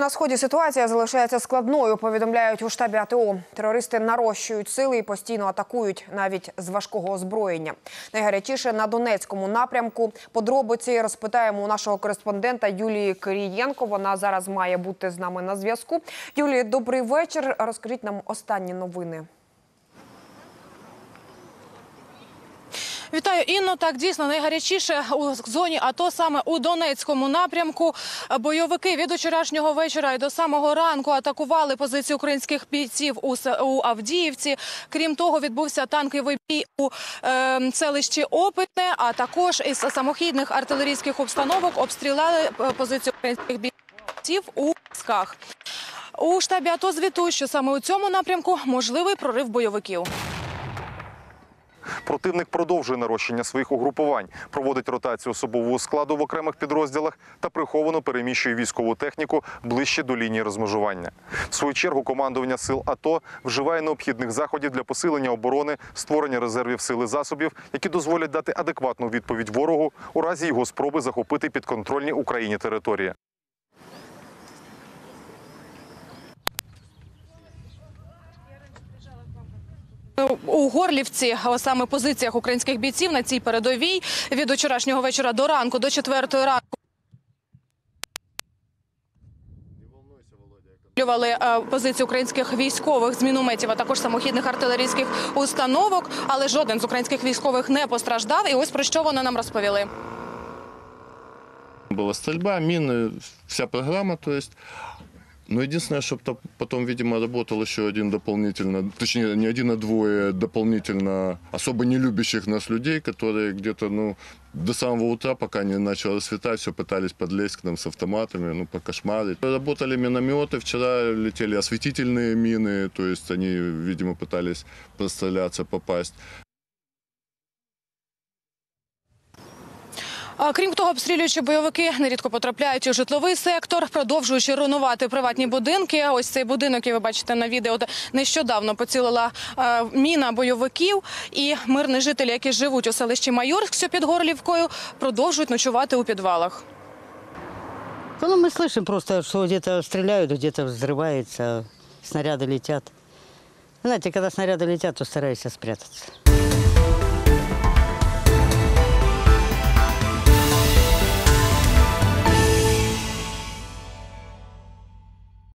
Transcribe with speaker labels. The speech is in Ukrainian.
Speaker 1: На сході ситуація залишається складною. Повідомляють у штабі АТО. Терористи нарощують сили і постійно атакують навіть з важкого озброєння. Найгарячіше на Донецькому напрямку. Подробиці розпитаємо у нашого кореспондента Юлії Кирієнко. Вона зараз має бути з нами на зв'язку. Юлії, добрий вечір. Розкажіть нам останні новини.
Speaker 2: Вітаю Інно. Так дійсно найгарячіше у зоні АТО саме у Донецькому напрямку. Бойовики від вчорашнього вечора і до самого ранку атакували позиції українських бійців у, Авдіївці. Крім того, відбувся танковий бій у е, селищі Опитне, а також із самохідних артилерійських обстановок обстріляли е, позиції українських бійців у Сках. У штабі АТО звітують, що саме у цьому напрямку можливий прорив бойовиків.
Speaker 3: Противник продовжує нарощення своїх угрупувань, проводить ротацію особового складу в окремих підрозділах та приховано переміщує військову техніку ближче до лінії розмежування. В свою чергу командування сил АТО вживає необхідних заходів для посилення оборони, створення резервів сил і засобів, які дозволять дати адекватну відповідь ворогу у разі його спроби захопити підконтрольні Україні території.
Speaker 2: У Горлівці, а саме позиціях українських бійців на цій передовій від вчорашнього вечора до ранку, до четвертої ранку. обстрілювали, е, позиції українських військових з мінометів, а також самохідних артилерійських установок. Але жоден з українських військових не постраждав. І ось про що вони нам розповіли.
Speaker 4: Была стрельба, мины, вся программа, то есть. Но единственное, чтобы потом, видимо, работал еще один дополнительно, точнее, не один, а двое дополнительно особо не любящих нас людей, которые где-то, ну, до самого утра, пока не начало светать, все пытались подлезть к нам с автоматами, ну, покошмарить. Работали минометы, вчера летели осветительные мины, то есть они, видимо, пытались простреляться, попасть.
Speaker 2: Крім того, обстрілюючи бойовики нерідко потрапляють у житловий сектор, продовжуючи руйнувати приватні будинки. Ось цей будинок, який ви бачите на відео, де нещодавно поцілила е, міна бойовиків. І мирні жителі, які живуть у селищі Майорськ, що під Горлівкою, продовжують ночувати у підвалах.
Speaker 5: Да, Ну, мы слышим просто, что где-то стреляют, где-то взрывается, снаряды летят. Знаете, когда снаряды летят, то стараешься спрятаться.